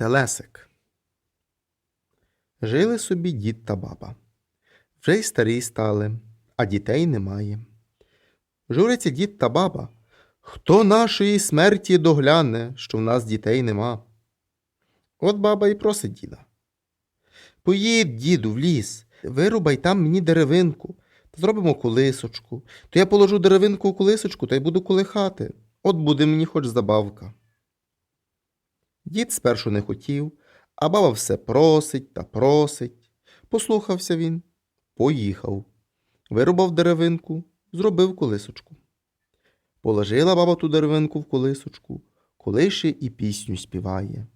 Телесик. Жили собі дід та баба. Вже й старі стали, а дітей немає. Журяться дід та баба. Хто нашої смерті догляне, що в нас дітей нема? От баба і просить діда. Поїдь, діду, в ліс, вирубай там мені деревинку, та зробимо колисочку. То я положу деревинку у колисочку та й буду колихати. От буде мені хоч забавка. Дід спершу не хотів, а баба все просить та просить. Послухався він, поїхав. Вирубав деревинку, зробив колисочку. Положила баба ту деревинку в колисочку, колише і пісню співає.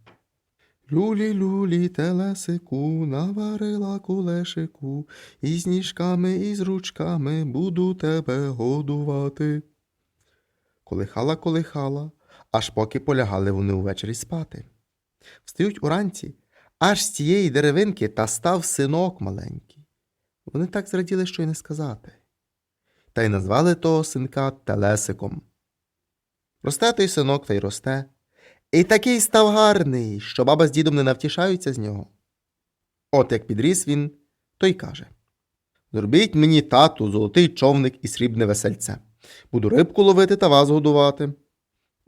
Люлі, люлі, телесику, наварила кулешику, і з ніжками, і з ручками буду тебе годувати. Колихала, колихала, аж поки полягали вони увечері спати. Встають уранці, аж з цієї деревинки та став синок маленький. Вони так зраділи, що й не сказати. Та й назвали того синка Телесиком. Росте той синок та й росте. І такий став гарний, що баба з дідом не навтішаються з нього. От як підріс він, то й каже Зробіть мені тату золотий човник і срібне весельце. Буду рибку ловити та вас годувати.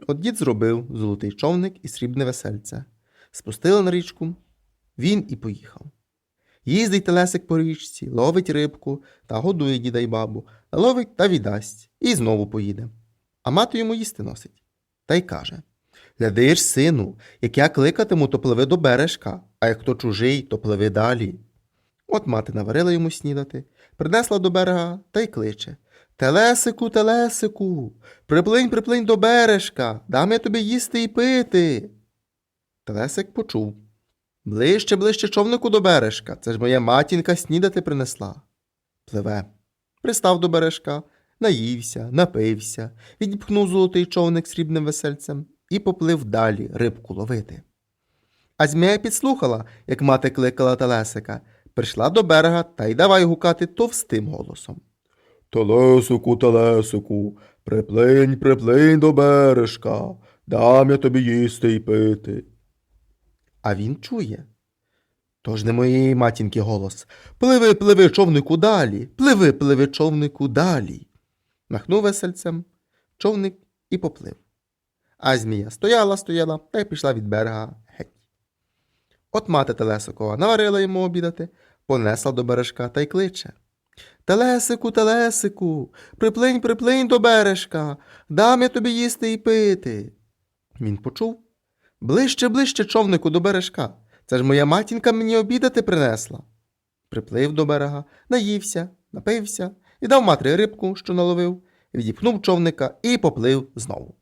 От дід зробив золотий човник і срібне весельце. Спустили на річку, він і поїхав. Їздить телесик по річці, ловить рибку та годує діда й бабу, ловить та віддасть, і знову поїде. А мати йому їсти носить. Та й каже Глядиш, сину, як я кликатиму, то пливи до бережка, а як хто чужий, то пливи далі. От мати наварила йому снідати, принесла до берега та й кличе Телесику, телесику, приплинь, приплинь до бережка, дам я тобі їсти і пити. Телесик почув. Ближче, ближче човнику до бережка. Це ж моя матінка снідати принесла. Пливе. Пристав до бережка, наївся, напився, відіпхнув золотий човник срібним весельцем і поплив далі рибку ловити. А змія підслухала, як мати кликала Телесика, прийшла до берега та й давай гукати товстим голосом. Телесику, телесику, приплинь, приплинь до бережка, дам я тобі їсти й пити. А він чує. Тож не моєї матінки голос. Пливи, пливи, човнику далі, пливи, пливи, човнику далі. Махнув весельцем, човник і поплив. А змія стояла, стояла та й пішла від берега геть. От мати Телесикова наварила йому обідати, понесла до бережка та й кличе. Телесику, телесику, приплинь, приплинь до бережка, дам я тобі їсти і пити. Він почув. Ближче, ближче, човнику, до бережка. Це ж моя матінка мені обідати принесла. Приплив до берега, наївся, напився і дав матері рибку, що наловив, відіпхнув човника і поплив знову.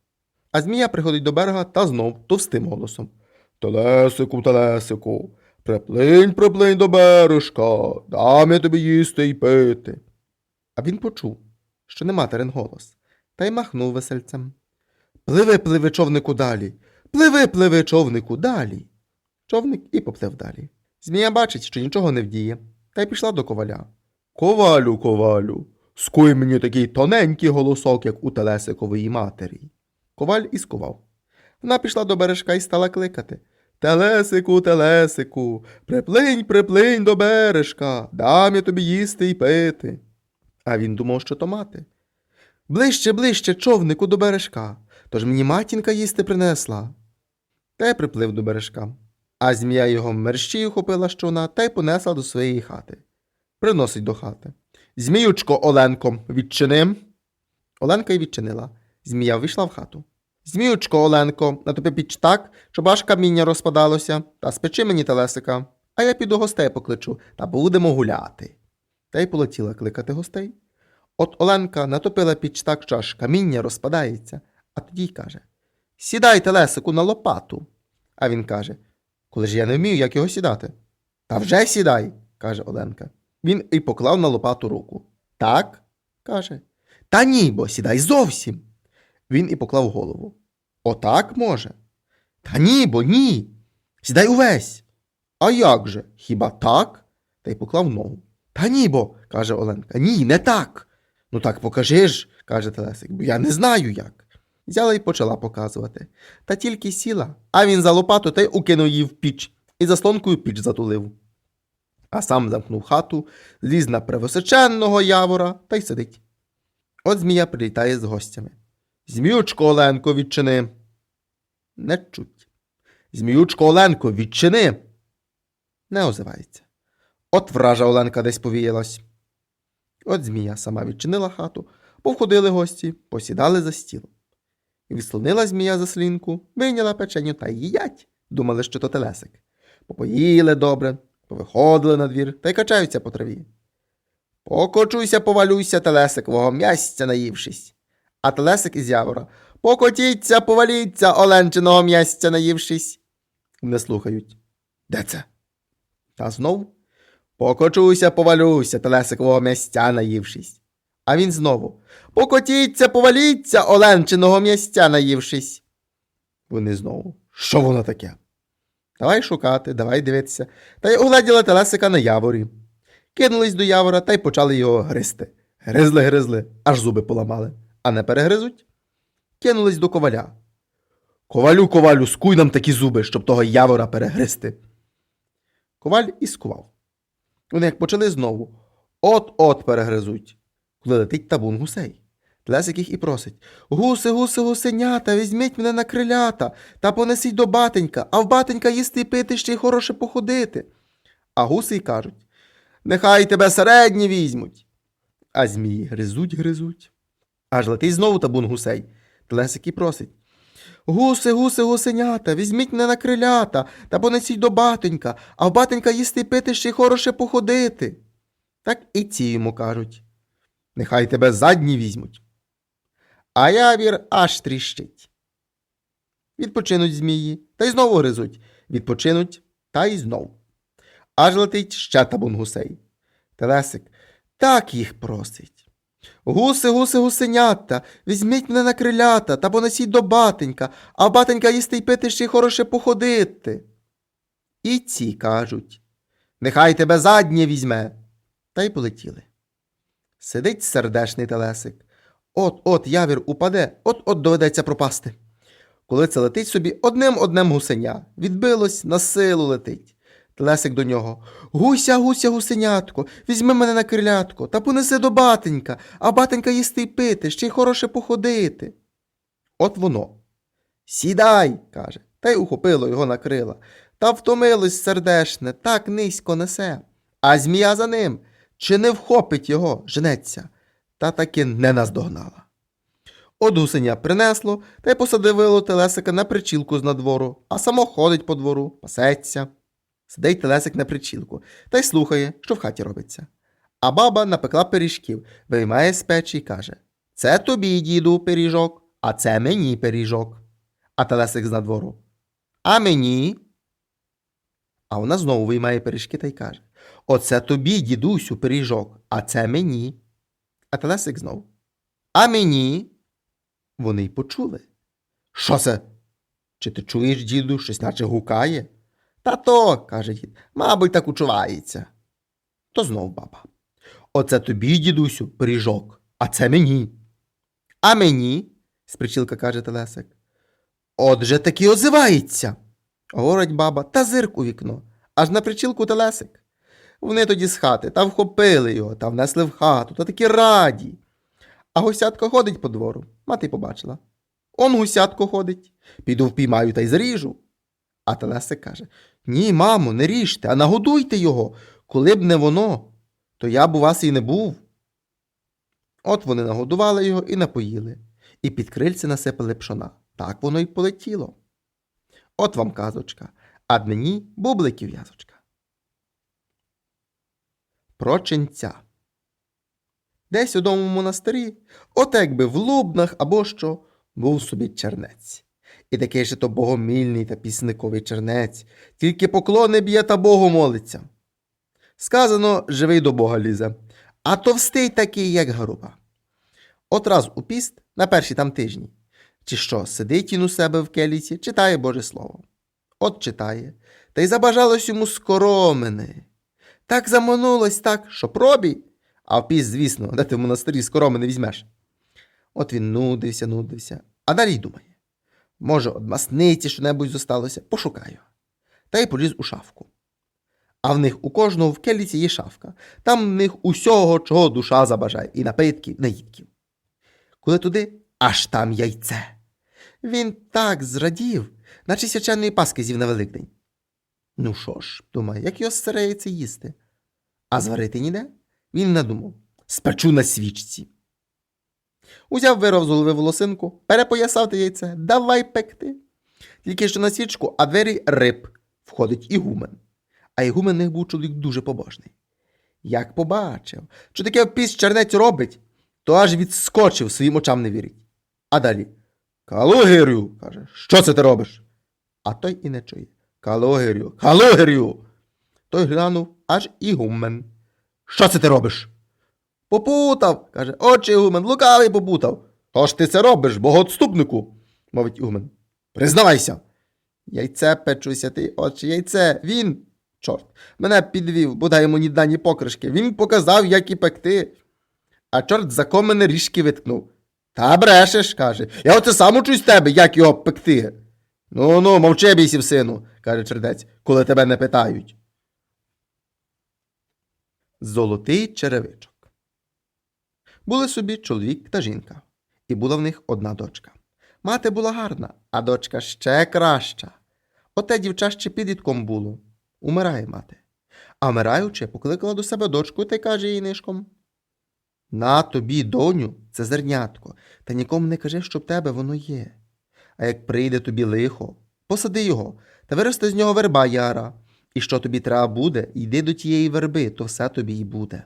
А змія приходить до берега та знов товстим голосом. Телесику, телесику, приплинь, приплинь до бережка, дам я тобі їсти й пити. А він почув, що не материн голос, та й махнув весельцем. Пливи, пливи, човнику далі, пливи, пливи, човнику далі. Човник і поплив далі. Змія бачить, що нічого не вдіє, та й пішла до коваля. Ковалю, ковалю, скуй мені такий тоненький голосок, як у Телесикової матері. Коваль і скував. Вона пішла до бережка і стала кликати. Телесику, телесику, приплинь, приплинь до бережка, дам я тобі їсти й пити. А він думав, що то мати. Ближче, ближче, човнику до бережка, тож мені матінка їсти принесла. Та й приплив до бережка. А змія його мерщій ухопила щона та й понесла до своєї хати. Приносить до хати. Зміючко, Оленко, відчини. Оленка й відчинила. Змія вийшла в хату. Зміючко, Оленко, на тобі піч так, щоб аж каміння розпадалося, та спечи мені телесика, а я піду гостей покличу та будемо гуляти. Та й полетіла кликати гостей. От Оленка натопила піч так, що аж каміння розпадається, а тоді й каже Сідай, телесику, на лопату. А він каже Коли ж я не вмію, як його сідати? Та вже сідай, каже Оленка. Він і поклав на лопату руку. Так, каже. Та ні, бо сідай зовсім. Він і поклав голову. Отак може? Та ні, бо ні. Сідай увесь. А як же? Хіба так? Та й поклав ногу. Та ні, бо, каже Оленка. Ні, не так. Ну так покажи ж, каже Телесик, бо я не знаю як. Взяла й почала показувати. Та тільки сіла, а він за лопату та й укинув її в піч і заслонкою піч затулив. А сам замкнув хату, зліз на превисоченного явора та й сидить. От змія прилітає з гостями. Зміючко Оленко, відчини. Не чуть. Зміючко Оленко, відчини. Не озивається. От вража Оленка десь повіялась. От змія сама відчинила хату, повходили гості, посідали за стіл. І відслонила змія за слінку, вийняла печеню та їдять. Думали, що то телесик. Попоїли добре, повиходили на двір та й качаються по траві. Покочуйся, повалюйся, телесикового м'ясця наївшись. А телесик із явора Покотіться, поваліться, оленчиного м'ясця наївшись. Не слухають. Де це? Та знов Покочуся, повалюся, телесикового м'ястя наївшись. А він знову Покотіться, поваліться, оленчиного м'ястя наївшись. Вони знову. Що воно таке? Давай шукати, давай дивитися. Та й угледіли телесика на яворі. Кинулись до явора та й почали його гризти. Гризли, гризли, аж зуби поламали. А не перегризуть? Кинулись до коваля. Ковалю, ковалю, скуй нам такі зуби, щоб того явора перегризти. Коваль і скував. Вони як почали знову. От-от перегризуть, коли летить табун гусей. Тлесик їх і просить Гуси, гуси, гусенята, візьміть мене на крилята та понесіть до батенька, а в батенька їсти і пити ще й хороше походити. А гуси й кажуть Нехай тебе середні візьмуть. А змії гризуть, гризуть. Аж летить знову табун гусей. Тлесик і просить Гуси, гуси, гусенята, візьміть мене на крилята та понесіть до батенька, а в батенька їсти пити ще й хороше походити. Так і ці йому кажуть. Нехай тебе задні візьмуть. А явір аж тріщить. Відпочинуть змії, та й знову гризуть. Відпочинуть, та й знов. Аж летить ще табун гусей. Телесик так їх просить. Гуси, гуси, гусенята, візьміть мене на крилята та понесіть до батенька, а батенька їсти й пити ще й хороше походити. І ці кажуть Нехай тебе заднє візьме. Та й полетіли. Сидить сердешний телесик. От от явір упаде, от от доведеться пропасти. Коли це летить собі одним одним гусеня, відбилось, на силу летить. Телесик до нього. Гуся, гуся, гусенятко, візьми мене на крилятко та понеси до батенька, а батенька їсти й пити, ще й хороше походити. От воно. Сідай, каже, та й ухопило його на крила. Та втомилось сердешне, так низько несе. А змія за ним, чи не вхопить його, женеться, та таки не наздогнала. От гусеня принесло та й посадивило телесика на причілку з надвору, а само ходить по двору, пасеться. Сидить телесик на причілку та й слухає, що в хаті робиться. А баба напекла пиріжків, виймає з печі й каже Це тобі, діду, пиріжок, а це мені пиріжок. А телесик з надвору. А мені. А вона знову виймає пиріжки та й каже Оце тобі, дідусю, пиріжок, а це мені. А телесик знов. А мені. Вони й почули. Що це? Чи ти чуєш, діду, щось наче гукає? Та то, каже дід, мабуть, так учувається. То знов баба. Оце тобі, дідусю, пиріжок, а це мені. А мені, спричілка каже Телесик. Отже таки озивається. Говорить баба, та зирк у вікно, аж на причілку Телесик. Вони тоді з хати та вхопили його та внесли в хату, та такі раді. А гусятко ходить по двору, мати побачила. Он гусятко ходить, піду впіймаю та й заріжу. А Телесик каже Ні, мамо, не ріжте, а нагодуйте його. Коли б не воно, то я б у вас і не був. От вони нагодували його і напоїли, і під крильце насипали пшона. Так воно й полетіло. От вам казочка, а мені бубликів в'язочка. Про ченця. Десь у тому монастирі, от якби в Лубнах або що, був собі чернець. І такий же то богомільний та пісниковий чернець, тільки поклони б'є та Богу молиться. Сказано, живий до Бога лізе, а товстий такий, як груба. От раз у піст на перші там тижні, чи що, сидить він у себе в келіці, читає Боже Слово. От читає, та й забажалось йому скоромини. Так заманулось так, що пробій, а в піст, звісно, де ти в монастирі скороми не візьмеш. От він нудився, нудився, А далі й думає. Може, од масниці що-небудь зосталося, пошукаю. Та й поліз у шафку. А в них у кожного в келіці є шафка. Там в них усього, чого душа забажає, і напитків, наїдків. Коли туди, аж там яйце. Він так зрадів, наче свяченої паски з'їв на Великдень. Ну що ж, думає, як його старе яйце їсти? А зварити ніде? Він надумав спечу на свічці. Узяв вирвав з голови волосинку, перепоясав те яйце, давай пекти. Тільки що на свічку, а двері риб, входить ігумен. А ігумен них був чоловік дуже побожний. Як побачив, що таке піс чернець робить, то аж відскочив, своїм очам не вірить. А далі Калугирю, каже, що це ти робиш? А той і не чує. Калугирю, Калугирю. Той глянув аж ігумен. Що це ти робиш? Попутав, каже, очі Ігумен, лукавий попутав. То ж ти це робиш, богоотступнику, мовить Ігумен. Признавайся. Яйце печуся ти, очі, яйце, він, чорт, мене підвів, бодай йому ні дна, ні покришки. Він показав, як і пекти. А чорт за мене ріжки виткнув. Та брешеш, каже. Я оце сам учусь тебе, як його пекти. Ну ну, мовчи бійсів, сину, каже чердець, коли тебе не питають. Золотий черевичок. Були собі чоловік та жінка, і була в них одна дочка. Мати була гарна, а дочка ще краща. Оте дівча ще підлітком було. Умирає мати. А вмираючи, покликала до себе дочку та й каже їй нишком. На тобі, доню, це зернятко, та нікому не кажи, що в тебе воно є. А як прийде тобі лихо, посади його та виросте з нього верба яра. І що тобі треба буде, йди до тієї верби, то все тобі й буде.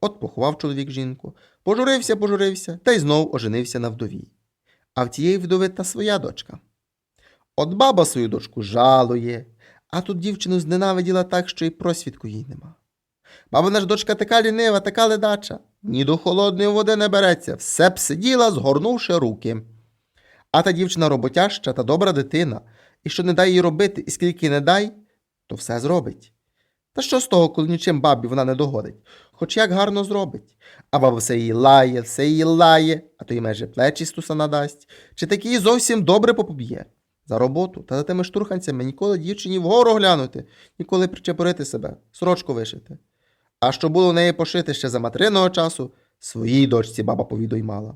От поховав чоловік жінку, пожурився, пожурився, та й знов оженився на вдові. А в тієї вдови та своя дочка. От баба свою дочку жалує, а тут дівчину зненавиділа так, що й просвідку їй нема. Бабина ж дочка така лінива, така ледача, ні до холодної води не береться, все б сиділа, згорнувши руки. А та дівчина роботяща та добра дитина, і що не дай їй робити, і скільки не дай, то все зробить. Та що з того, коли нічим бабі вона не догодить, хоч як гарно зробить. А баба все її лає, все її лає, а то й майже плечі стуса надасть, чи такі зовсім добре попоб'є. За роботу та за тими штурханцями ніколи дівчині вгору глянути, ніколи причепорити себе, сорочку вишити. А що було в неї пошити ще за материного часу, своїй дочці баба повідоймала.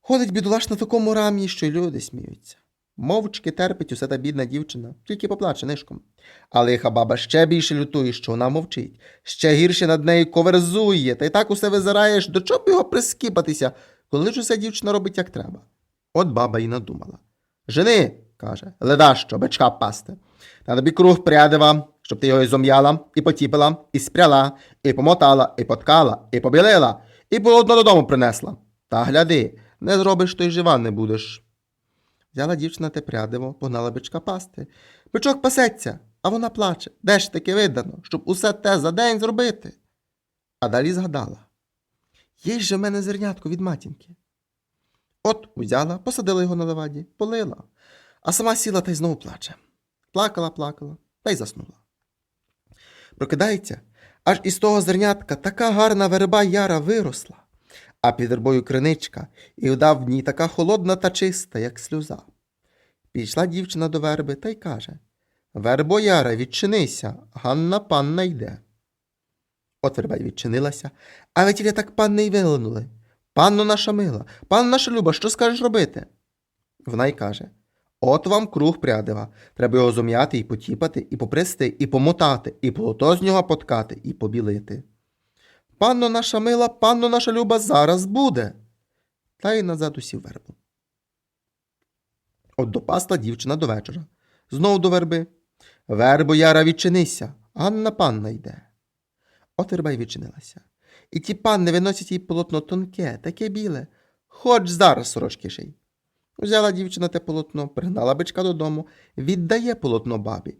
Ходить бідолаш на такому рамі, що й люди сміються. Мовчки терпить усе та бідна дівчина, тільки поплаче нишком. А лиха баба ще більше лютує, що вона мовчить, ще гірше над нею коверзує, та й так усе визираєш, до чого б його прискіпатися, коли ж усе дівчина робить як треба. От баба й надумала. Жени, каже, ледащо, бичка пасти. Та тобі круг прядива, щоб ти його і зом'яла, і потіпила, і спряла, і помотала, і поткала, і побілила, і полотно додому принесла. Та гляди, не зробиш, то й жива не будеш. Взяла дівчина те прядиво, погнала бичка пасти. Бичок пасеться, а вона плаче. Де ж таки видано, щоб усе те за день зробити? А далі згадала. Є ж же в мене зернятко від матінки. От узяла, посадила його на леваді, полила, а сама сіла та й знову плаче. Плакала, плакала та й заснула. Прокидається, аж із того зернятка така гарна верба яра виросла, а під вербою криничка, і вода в ній така холодна та чиста, як сльоза. Підійшла дівчина до верби та й каже Вербо яра, відчинися, Ганна панна йде. От верба й відчинилася, а ветіля так панни й вилинули. Панно наша мила, панно наша люба, що скажеш робити? Вона й каже От вам круг прядива. Треба його зум'яти і потіпати, і попрести, і помотати, і полото з нього поткати, і побілити. Панно наша мила, панно наша люба, зараз буде. Та й назад усів вербу. От допасла дівчина до вечора. Знов до верби. Вербо яра відчинися, Анна панна йде. От верба й відчинилася. І ті панни виносять їй полотно тонке, таке біле, хоч зараз сорочки ший. Взяла дівчина те полотно, пригнала бичка додому, віддає полотно бабі.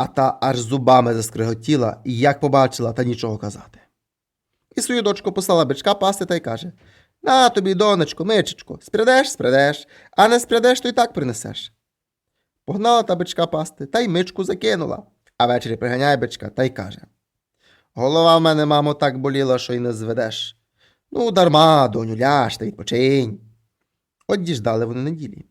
А та аж зубами заскриготіла як побачила, та нічого казати. І свою дочку послала бичка пасти та й каже На тобі, донечко, мичечко, спрядеш, спрядеш, а не спрядеш, то й так принесеш. Погнала та бичка пасти, та й мичку закинула, а ввечері приганяє бичка та й каже Голова в мене, мамо, так боліла, що й не зведеш. Ну, дарма, доню, ляж та відпочинь. От діждали вони неділі.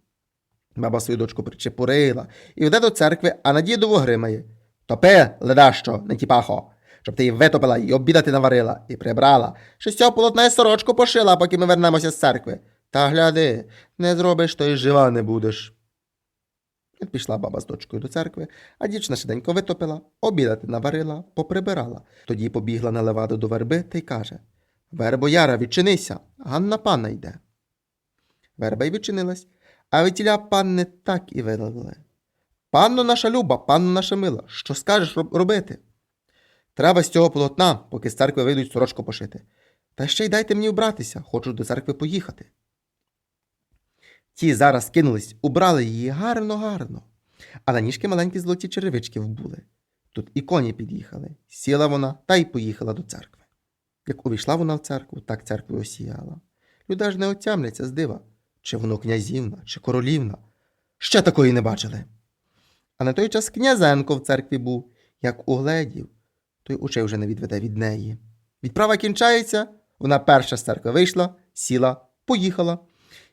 Баба свою дочку причепурила і веде до церкви, а на дідову гримає. Топи, ледащо, не тіпахо, щоб ти її витопила і обідати наварила, і прибрала, що з цього полотна й сорочку пошила, поки ми вернемося з церкви. Та гляди, не зробиш, то й жива не будеш. От пішла баба з дочкою до церкви, а дівчина швиденько витопила, обідати наварила, поприбирала. Тоді побігла на леваду до верби та й каже Вербо Яра, відчинися, Ганна панна йде. Верба й відчинилась, а вітіля панни так і вилили. Панно наша люба, панно наша мила, що скажеш робити? Треба з цього полотна, поки з церкви вийдуть сорочку пошити. Та ще й дайте мені вбратися, хочу до церкви поїхати. Ті зараз кинулись, убрали її гарно-гарно, а на ніжки маленькі золоті черевички вбули. Тут і коні під'їхали. Сіла вона та й поїхала до церкви. Як увійшла вона в церкву, так церкву осіяла. Люди ж не отямляться з дива, чи воно князівна, чи королівна. Ще такої не бачили. А на той час князенко в церкві був, як угледів, той очей вже не відведе від неї. Відправа кінчається, вона перша з церкви вийшла, сіла, поїхала.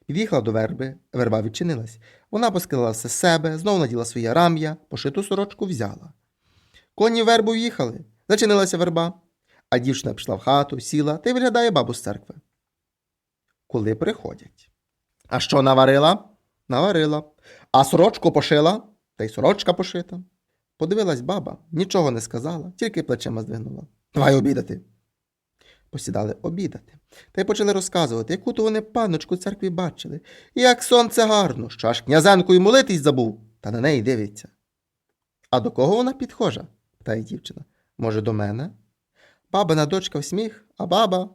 Під'їхала до верби, верба відчинилась. Вона поскидала все себе, знову наділа своє рам'я, пошиту сорочку взяла. Коні в вербу в'їхали, зачинилася верба, а дівчина пішла в хату, сіла та й виглядає бабу з церкви. Коли приходять. А що наварила? Наварила. А сорочку пошила, та й сорочка пошита. Подивилась баба, нічого не сказала, тільки плечима здвинула. Давай обідати. Посідали обідати. Та й почали розказувати, яку то вони панночку в церкві бачили, і як сонце гарно, що аж князенко й молитись забув, та на неї дивиться. А до кого вона підхожа? питає дівчина. Може, до мене? Бабина дочка в сміх, а баба.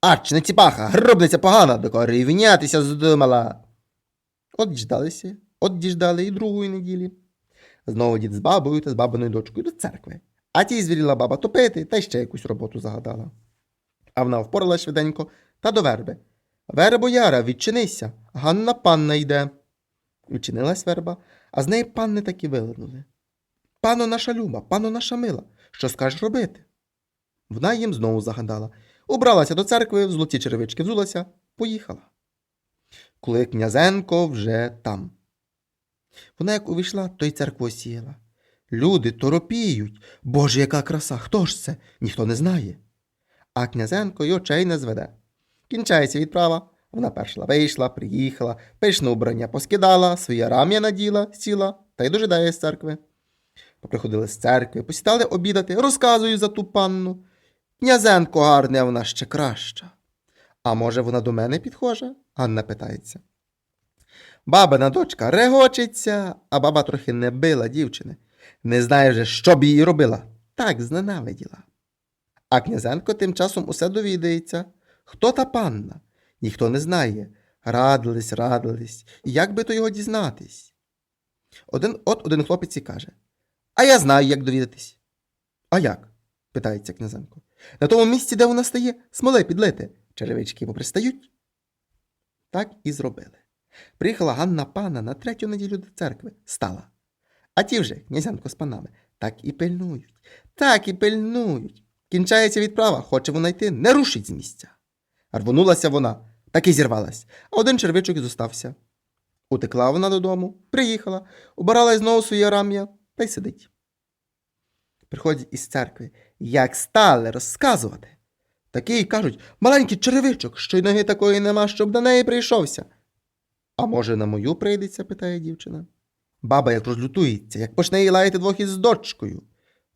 Ач, не ціпаха, гробниця погана, до кого рівнятися здумала. От діждалися, от діждали і другої неділі. Знову дід з бабою та з бабиною дочкою до церкви. А тій звіріла баба топити та ще якусь роботу загадала. А вона впоралась швиденько та до верби. Вербо Яра, відчинися, Ганна панна йде. Відчинилась верба, а з неї панни таки вилинули. Пано наша люба, пано наша мила, що скажеш робити? Вона їм знову загадала. Убралася до церкви, в золоті черевички взулася, поїхала. Коли князенко вже там. Вона як увійшла, то й церкву осіяла. Люди торопіють. Боже, яка краса! Хто ж це? Ніхто не знає. А князенко й очей не зведе. Кінчається відправа. Вона першла вийшла, приїхала, пишне убрання поскидала, своє рам'я наділа, сіла та й дожидає з церкви. Поприходили з церкви, посідали обідати, розказую за ту панну. Князенко гарне, вона ще краща. А може, вона до мене підхожа? Ганна питається. Бабина дочка регочеться, а баба трохи не била дівчини. Не знає вже, що б її робила. Так зненавиділа. А князенко тим часом усе довідається. Хто та панна? Ніхто не знає. Радились, радились. Як би то його дізнатись? Один, от один хлопець і каже: А я знаю, як довідатись. А як? питається князенко. На тому місці, де вона стає, смоле підлити. Черевички попристають. Так і зробили. Приїхала Ганна пана на третю неділю до церкви, стала. А ті вже, князянко з панами, так і пильнують, так і пильнують. Кінчається відправа, хоче вона йти, не рушить з місця. Рвонулася вона, так і зірвалась, а один червичок зостався. Утекла вона додому, приїхала, убирала знову своє рам'я та й сидить. Приходять із церкви, як стали розказувати. Такий кажуть, маленький черевичок, що й ноги такої нема, щоб до неї прийшовся. А може, на мою прийдеться? питає дівчина. Баба як розлютується, як почне її лаяти двох із дочкою.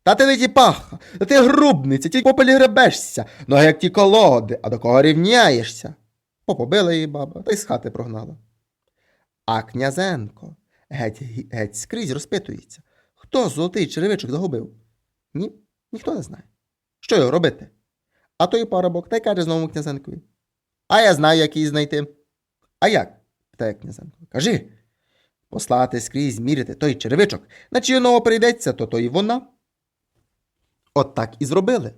Та ти не тіпаха, та ти грубниця, тільки попелі гребешся, ноги як ті колоди, а до кого рівняєшся. Попобила її баба та й з хати прогнала. А князенко геть, геть скрізь розпитується, хто золотий черевичок загубив? Ні, ніхто не знає. Що його робити? А той парубок та й каже знову князенкові. А я знаю, як її знайти. А як? питає князенко. Кажи. Послати скрізь міряти той черевичок, на чию ногу прийдеться, то то і вона. От так і зробили.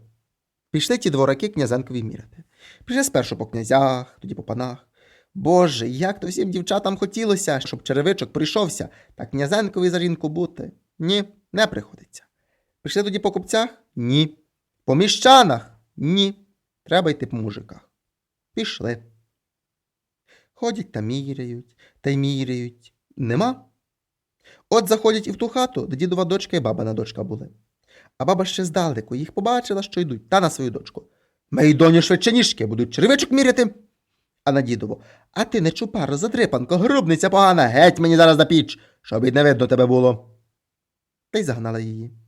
Пішли ті двораки князенкові міряти. Пішли спершу по князях, тоді по панах. Боже, як то всім дівчатам хотілося, щоб черевичок прийшовся, та князенкові за жінку бути. Ні, не приходиться. Пішли тоді по купцях? Ні. По міщанах? Ні. Треба йти по мужиках. Пішли. Ходять та міряють, та й міряють. Нема. От заходять і в ту хату, де дідова дочка і бабина дочка були. А баба ще здалеку їх побачила, що йдуть, та на свою дочку. Мої доні швидше ніжки, будуть черевичок міряти. А на дідову. А ти не чупаро, задрипанко, грубниця погана, геть мені зараз на піч, щоб і не видно тебе було. Та й загнала її.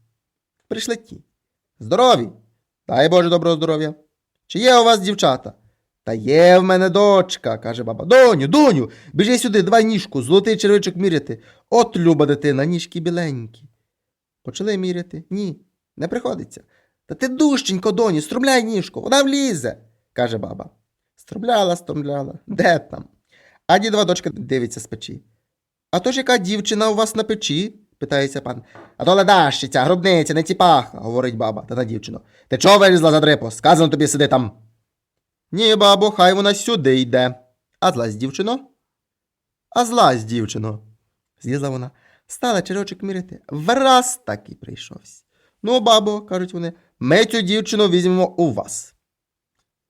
Прийшли ті. Здорові! Дай Боже доброго здоров'я. Чи є у вас дівчата? Та є в мене дочка, каже баба. Доню, доню, біжи сюди, давай ніжку, золотий червичок міряти. От люба дитина, ніжки біленькі. Почали міряти. Ні, не приходиться. Та ти дужченько, доню, струмляй ніжку, вона влізе, каже баба. Струмляла, струмляла. Де там? А дідова дочка дивиться з печі. А то ж яка дівчина у вас на печі? Питається пан. А то ледащиця, гробниця, не ціпаха, говорить баба та на дівчину. Ти чого вилізла за дрипо? Сказано тобі сиди там. Ні, бабо, хай вона сюди йде. А злазь, дівчино? А злазь, дівчино. Злізла вона, стала черочок міряти. Враз так і прийшовся. Ну, бабо, кажуть вони, ми цю дівчину візьмемо у вас.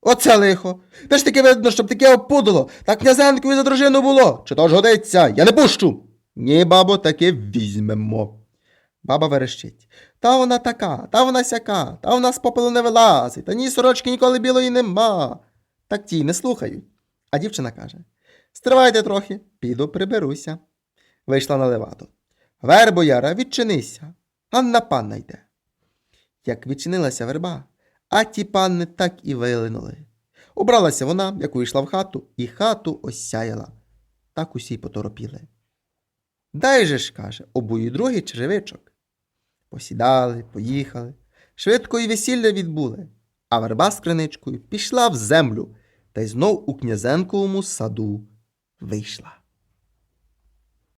Оце лихо. Та ж таки видно, щоб таке опудало, так князенкові за дружину було. Чи то ж годиться? Я не пущу. Ні, бабо, таки візьмемо. Баба верещить. Та вона така, та вона сяка, та вона з попелу не вилазить, та ні сорочки ніколи білої нема. Так ті не слухають. А дівчина каже: Стривайте трохи, піду приберуся. Вийшла на левату. Вер, бояра, відчинися. Анна панна йде. Як відчинилася верба, а ті панни так і вилинули. Убралася вона, як вийшла в хату, і хату осяяла. Так усі поторопіли. Дай же ж, каже, обую другий черевичок. Посідали, поїхали, швидко і весілля відбули, а верба з криничкою пішла в землю та й знов у князенковому саду вийшла.